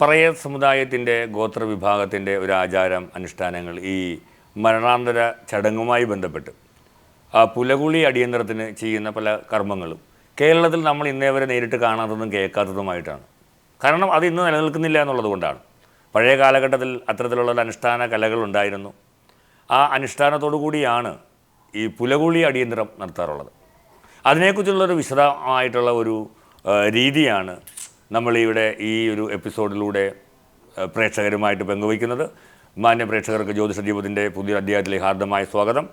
പറയ സമുദായത്തിന്റെ ഗോത്ര വിഭാഗത്തിന്റെ ഒരു ആചാരം അനുഷ്ഠാനങ്ങൾ ഈ മരണാന്തര ചടങ്ങുമായി ബന്ധപ്പെട്ട്. ആ പുലകുളി അടിയന്തരത്തിന് ചെയ്യുന്ന പല കർമ്മങ്ങളും കേരളത്തിൽ നമ്മൾ ഇന്നേ വരെ നേരിട്ട് കാണാത്തതും കേൾക്കാത്തതുമായിട്ടാണ്. കാരണം അത് ഇന്ന് നിലനിൽക്കുന്നില്ല എന്നുള്ളത് കൊണ്ടാണ്. പഴയ കാലഘട്ടത്തിൽ അത്തരത്തിലുള്ള അനുഷ്ഠാന കലകൾ ഉണ്ടായിരുന്നു. ആ അനുഷ്ഠാനത്തോടു കൂടിയാണ് ഈ പുലകുളി അടിയന്തരം നടത്താറുള്ളത്. അതിനെക്കുറിച്ചുള്ളൊരു വിശദമായിട്ടുള്ള ഒരു രീതിയാണ് നമ്മൾ ഇവിടെ ഈ ഒരു എപ്പിസോഡിലൂടെ പ്രേക്ഷകരുമായിട്ട് പങ്കുവയ്ക്കുന്നത് മാന്യ പ്രേക്ഷകർക്ക് ജ്യോതിഷ ജീവിതത്തിന്റെ പുതിയ അധ്യായത്തിലേക്ക് ഹാർദമായ സ്വാഗതം.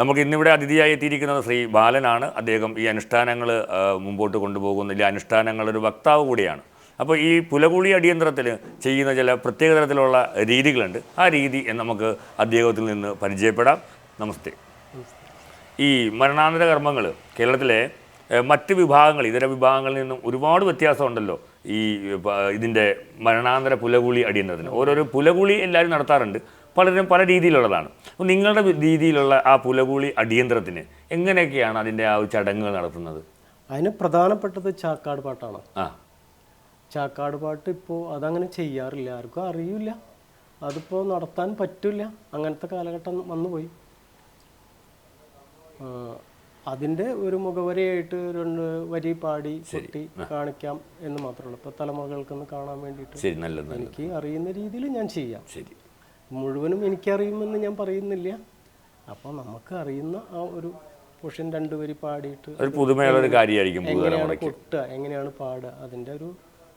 നമുക്ക് ഇന്നിവിടെ അതിഥിയായി എത്തിയിരിക്കുന്നത് ശ്രീ ബാലനാണ്. അദ്ദേഹം ഈ അനുഷ്ഠാനങ്ങൾ മുമ്പോട്ട് കൊണ്ടുപോകുന്ന ഈ അനുഷ്ഠാനങ്ങളൊരു വക്താവ് കൂടിയാണ്. അപ്പോൾ ഈ പുലകുളി അടിയന്തരത്തിൽ ചെയ്യുന്ന ചില പ്രത്യേക തരത്തിലുള്ള രീതികളുണ്ട്. ആ രീതി നമുക്ക് അദ്ദേഹത്തിൽ നിന്ന് പരിചയപ്പെടാം. നമസ്തേ. ഈ മരണാനന്തര കർമ്മങ്ങൾ കേരളത്തിലെ മറ്റ് വിഭാഗങ്ങൾ ഇതര വിഭാഗങ്ങളിൽ നിന്നും ഒരുപാട് വ്യത്യാസമുണ്ടല്ലോ ഈ ഇതിന്റെ മരണാന്തര പുലകുളി അടിയന്തരത്തിന്. ഓരോരോ പുലകുളി എല്ലാവരും നടത്താറുണ്ട്. പലരും പല രീതിയിലുള്ളതാണ്. അപ്പോൾ നിങ്ങളുടെ രീതിയിലുള്ള ആ പുലകുളി അടിയന്തരത്തിന് എങ്ങനെയൊക്കെയാണ് അതിന്റെ ആ ഒരു ചടങ്ങുകൾ നടത്തുന്നത്? അതിന് പ്രധാനപ്പെട്ടത് ചാക്കാട് പാട്ടാണ്. ആ. ചാക്കാട് പാട്ട് ഇപ്പോൾ അതങ്ങനെ ചെയ്യാറില്ല. ആർക്കും അറിയില്ല. അതിപ്പോൾ നടത്താൻ പറ്റില്ല. അങ്ങനത്തെ കാലഘട്ടം വന്നുപോയി അതിന്റെ ഒരു മുഖവരയായിട്ട് രണ്ട് വരി പാടി കൊട്ടി കാണിക്കാം എന്ന് മാത്രമേ ഉള്ളൂ. ഇപ്പോൾ തലമുറകൾക്കൊന്ന് കാണാൻ വേണ്ടിയിട്ട് എനിക്ക് അറിയുന്ന രീതിയിൽ ഞാൻ ചെയ്യാം. ശരി. മുഴുവനും എനിക്കറിയുമെന്ന് ഞാൻ പറയുന്നില്ല. അപ്പോൾ നമുക്ക് അറിയുന്ന ആ ഒരു പൊഷൻ രണ്ടുപേരി വരി പാടിയിട്ട് ഒരു പുതുമയുള്ള ഒരു കാര്യമായിരിക്കും എങ്ങനെയാണ് കൊട്ടുക എങ്ങനെയാണ് പാടുക അതിന്റെ ഒരു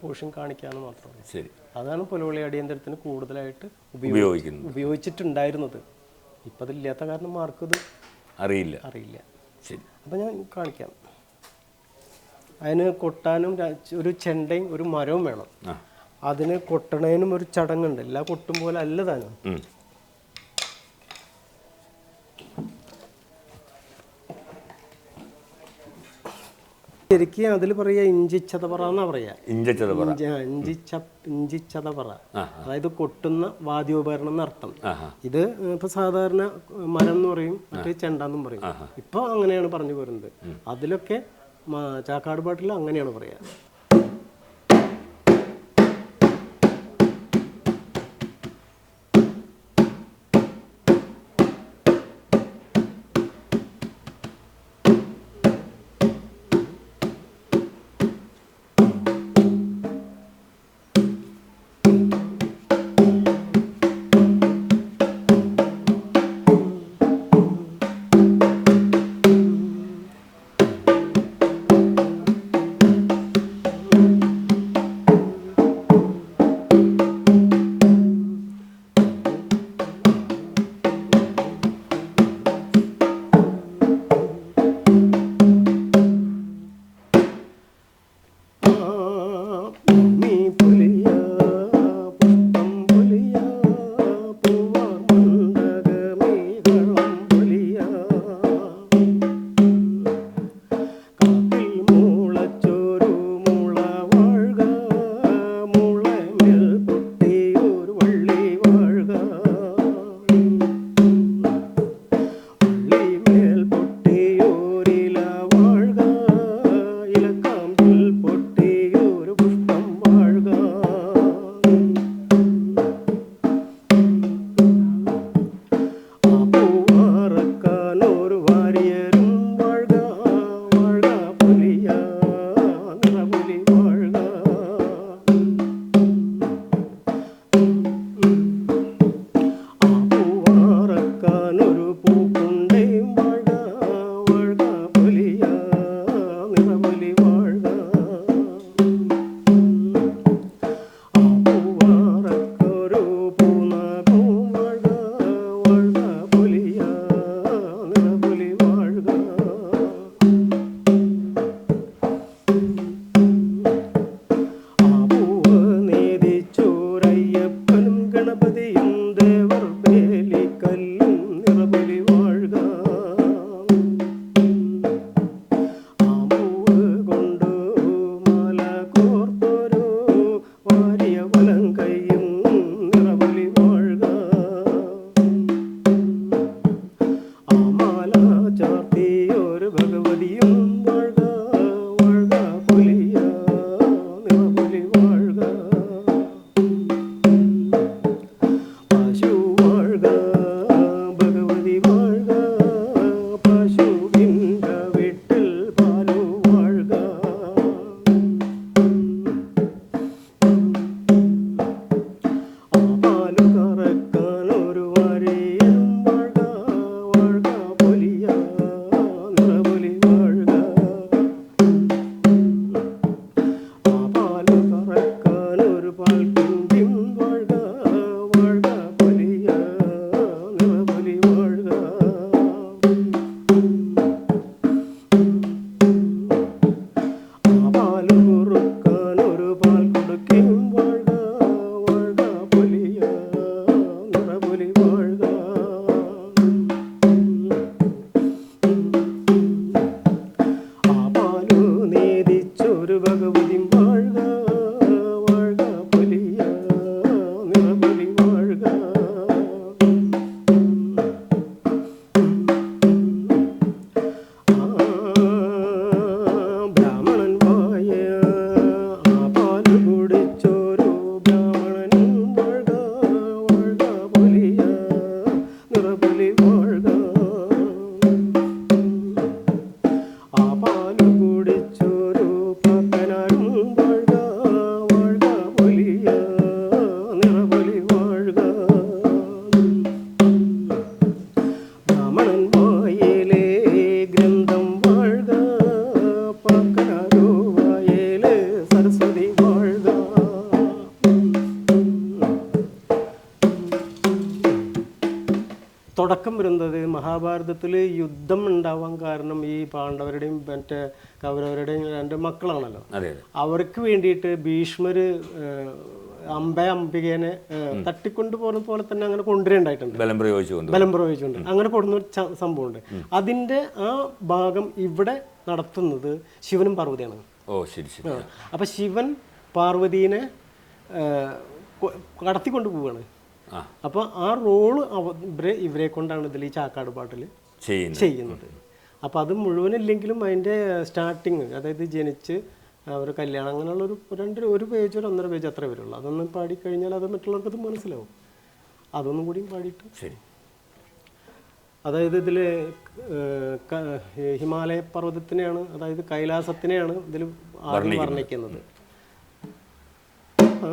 പോഷൻ കാണിക്കാന്ന് മാത്രമേ ശരി. അതാണ് പുലവളി അടിയന്തരത്തിന് കൂടുതലായിട്ട് ഉപയോഗിക്കുന്നത്. ഉപയോഗിക്കുന്നു ഉപയോഗിച്ചിട്ടുണ്ടായിരുന്നത്. ഇപ്പം അതില്ലാത്ത കാരണം മാർക്ക് ഇത് അറിയില്ല. അറിയില്ല. ശരി. അപ്പം ഞാൻ കാണിക്കാം. അതിന് കൊട്ടാനും ഒരു ചെണ്ടയും ഒരു മരവും വേണം. അതിന് കൊട്ടണേനും ഒരു ചടങ്ങുണ്ട്. എല്ലാ കൊട്ടും പോലെ അല്ല താനും. ശരിക്കും അതിൽ പറയുക ഇഞ്ചിച്ചതപറ എന്നാ പറയാ. ഇഞ്ചച്ചത് പറ ഇഞ്ചി ആ, ഇഞ്ചിച്ച ഇഞ്ചിച്ചതപറ. അതായത് കൊട്ടുന്ന വാദ്യോപകരണം എന്നർത്ഥം ഇത് ഇപ്പൊ സാധാരണ മരം എന്ന് പറയും മറ്റേ ചെണ്ടെന്നും പറയും. ഇപ്പൊ അങ്ങനെയാണ് പറഞ്ഞു പോരുന്നത്. അതിലൊക്കെ ചാക്കാട് പാട്ടിൽ അങ്ങനെയാണ് പറയാ. മഹാഭാരതത്തിൽ യുദ്ധം ഉണ്ടാവാൻ കാരണം ഈ പാണ്ഡവരുടെയും മറ്റേ കൗരവരുടെയും രണ്ട് മക്കളാണല്ലോ. അവർക്ക് വേണ്ടിയിട്ട് ഭീഷ്മര് അമ്പ അംബ അംബികേനെ തട്ടിക്കൊണ്ടു പോകുന്ന പോലെ തന്നെ അങ്ങനെ കൊണ്ടുവരേണ്ടായിട്ടുണ്ട്. ബലം പ്രയോഗിച്ചുകൊണ്ട്. ബലം പ്രയോഗിച്ചുകൊണ്ട്. അങ്ങനെ കൊടുന്ന ഒരു സംഭവമുണ്ട്. അതിന്റെ ആ ഭാഗം ഇവിടെ നടത്തുന്നത് ശിവനും പാർവതിയാണ്. ഓ ശരി ശരി. അപ്പൊ ശിവൻ പാർവതീനെ കടത്തിക്കൊണ്ട് പോവുകയാണ് ആ. അപ്പൊ ആ റോൾ ഇവരെ ഇവരെ കൊണ്ടാണ് ഇതിൽ ഈ ചാക്കാട് പാട്ടിൽ ചെയ്യുന്നു ചെയ്യുന്നത്. അപ്പോൾ അത് മുഴുവനില്ലെങ്കിലും അതിന്റെ സ്റ്റാർട്ടിങ് അതായത് ജനിച്ച് അവർ കല്യാണം അങ്ങനെയുള്ള ഒരു രണ്ട് ഒരു പേജ് ഒരു ഒന്നര പേജ് അത്രേ വരുള്ളൂ. അതൊന്നും പാടിക്കഴിഞ്ഞാൽ അത് മറ്റുള്ളവർക്ക് അത് മനസ്സിലാവും. അതൊന്നും കൂടിയും പാടിയിട്ട്. ശരി. അതായത് ഇതിൽ ഹിമാലയ പർവതത്തിനെയാണ് അതായത് കൈലാസത്തിനെയാണ് ഇതിൽ ആദ്യം വർണിക്കുന്നത്. ആ,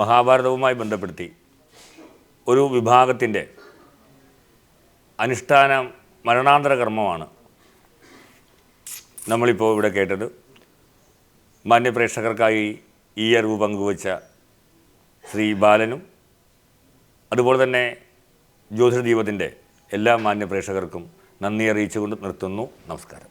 മഹാഭാരതവുമായി ബന്ധപ്പെടുത്തി ഒരു വിഭാഗത്തിന്റെ അനുഷ്ഠാന മരണാന്തര കർമ്മമാണ് നമ്മളിപ്പോൾ ഇവിടെ കേട്ടത്. മാന്യപ്രേക്ഷകർക്കായി ഈ അറിവ് പങ്കുവച്ച ശ്രീ ബാലനും അതുപോലെ തന്നെ ജ്യോതിഷദീപത്തിന്റെ എല്ലാ മാന്യപ്രേക്ഷകർക്കും നന്ദി അറിയിച്ചുകൊണ്ട് നിർത്തുന്നു. നമസ്കാരം.